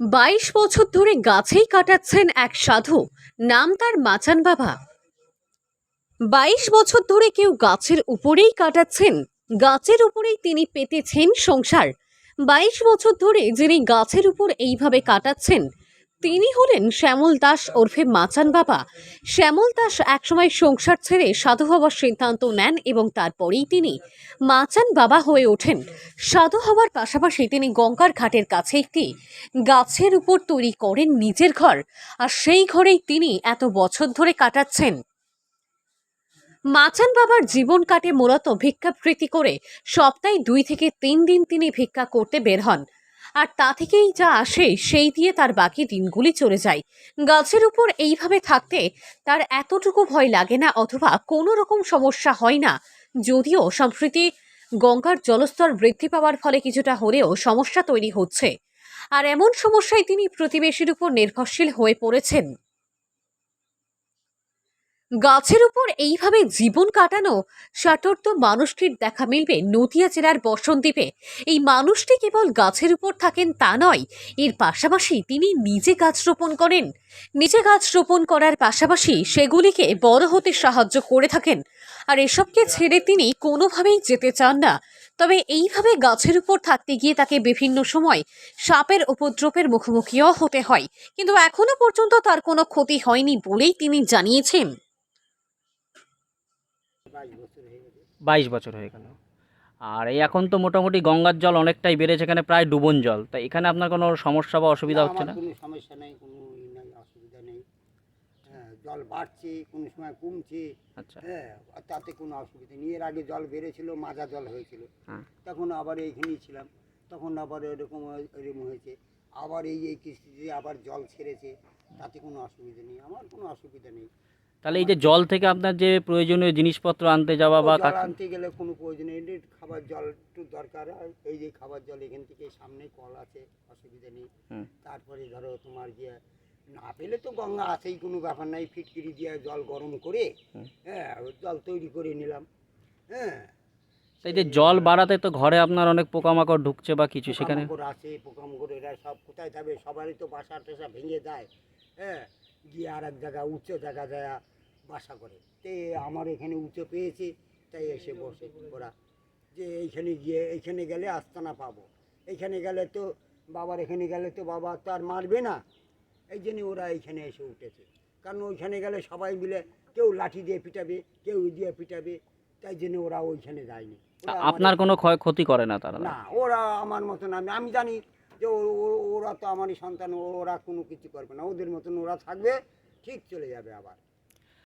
বাইশ বছর ধরে গাছেই কাটাচ্ছেন এক সাধু। নাম তার মাচান বাবা। বাইশ বছর ধরে কেউ গাছের উপরেই কাটাচ্ছেন, গাছের উপরেই তিনি পেতেছেন সংসার। বাইশ বছর ধরে যিনি গাছের উপর এইভাবে কাটাচ্ছেন তিনি হলেন শ্যামল দাস ওরফে মাচান বাবা। শ্যামল দাস একসময় সংসার ছেড়ে সাধু হওয়ার সিদ্ধান্ত নেন এবং তারপরেই তিনি মাচান বাবা হয়ে ওঠেন। সাধু হওয়ার পাশাপাশি তিনি গঙ্গার ঘাটের কাছে একটি গাছের উপর তৈরি করেন নিজের ঘর। আর সেই ঘরেই তিনি এত বছর ধরে কাটাচ্ছেন। মাচান বাবার জীবন কাটে মূলত ভিক্ষাবৃত্তি করে। সপ্তাহে দুই থেকে তিন দিন তিনি ভিক্ষা করতে বের হন। আর তা থেকেই যা আসে, সেই দিয়ে তার বাকি দিনগুলি চলে যায়। গাছের উপর এইভাবে থাকতে তার এতটুকু ভয় লাগে না অথবা কোনো রকম সমস্যা হয় না। যদিও সম্প্রতি গঙ্গার জলস্তর বৃদ্ধি পাওয়ার ফলে কিছুটা হলেও সমস্যা তৈরি হচ্ছে। আর এমন সমস্যায় তিনি প্রতিবেশীর উপর নির্ভরশীল হয়ে পড়েছেন। গাছের উপর এইভাবে জীবন কাটানো সাটর্ত মানুষটির দেখা মিলবে নদিয়া জেলার বসন্তদ্বীপে এই মানুষটি কেবল গাছের উপর থাকেন তা নয়, এর পাশাপাশি তিনি নিজে গাছ রোপণ করেন। নিজে গাছ রোপণ করার পাশাপাশি সেগুলিকে বড় হতে সাহায্য করে থাকেন। আর এসবকে ছেড়ে তিনি কোনোভাবেই যেতে চান না। তবে এইভাবে গাছের উপর থাকতে গিয়ে তাকে বিভিন্ন সময় সাপের উপদ্রবের মুখোমুখিও হতে হয়। কিন্তু এখনও পর্যন্ত তার কোনো ক্ষতি হয়নি বলেই তিনি জানিয়েছেন। বাইশ বছর হয়ে গেল। আর এই এখন তো মোটামুটি গঙ্গার জল অনেকটাই বেড়েছে এখানে প্রায় ডুবন জল। তা এখানে আপনার কোনো সমস্যা বা অসুবিধা হচ্ছে না? কোনো সমস্যা নেই কোনো ই নেই অসুবিধা নেই। হ্যাঁ জল বাড়ছে কোনো সময় কমছে। আচ্ছা। হ্যাঁ আর তাতে কোনো অসুবিধা নেই। এর আগে জল বেড়েছিল মাজা জল হয়েছিল। হ্যাঁ। তখন আবার এইখানেই ছিলাম। তখন আবার এরকম এরকম হয়েছে। আবার এই এই কিস্তিতে আবার জল ছেড়েছে। তাতে কোনো অসুবিধা নেই আমার কোনো অসুবিধা নেই। তাহলে এই যে জল থেকে আপনার যে প্রয়োজনীয় জিনিসপত্র আনতে যাওয়া বা জল আনতে গেলে কোনো প্রয়োজন নেই। খাবার জল একটু দরকার হয়। এই যে খাবার জল এখান থেকে সামনে কল আছে অসুবিধা নেই। তারপরে ধরো তোমার গিয়ে না পেলে তো গঙ্গা আছেই কোনো ব্যাপার নাই। ফিটকিরি দিয়ে জল গরম করে হ্যাঁ জল তৈরি করে নিলাম। হ্যাঁ। এই যে জল বাড়াতে তো ঘরে আপনার অনেক পোকামাকড় ঢুকছে বা কিছু সেখানে। আছে পোকামাকড় এরা সব কোথায় থাকবে সবারই তো বাসা টাসা ভেঙে দেয়। হ্যাঁ গিয়ে আর এক জায়গা উঁচু জায়গা যায় বাসা করে। তে আমার এখানে উঁচু পেয়েছে তাই এসে বসে ওরা। যে এইখানে গিয়ে এইখানে গেলে আস্তানা পাবো। এইখানে গেলে তো বাবার এখানে গেলে তো বাবা তো আর মারবে না। এই জন্য ওরা এইখানে এসে উঠেছে। কারণ ওইখানে গেলে সবাই মিলে কেউ লাঠি দিয়ে পিটাবে কেউ দিয়ে পিটাবে তাই জন্য ওরা ওইখানে যায়নি। আপনার কোনো ক্ষয় ক্ষতি করে না তারা? না ওরা আমার মতন আমি আমি জানি যে ওরা তো আমারই সন্তান ওরা কোনো কিছু করবে না। ওদের মতন ওরা থাকবে ঠিক চলে যাবে আবার।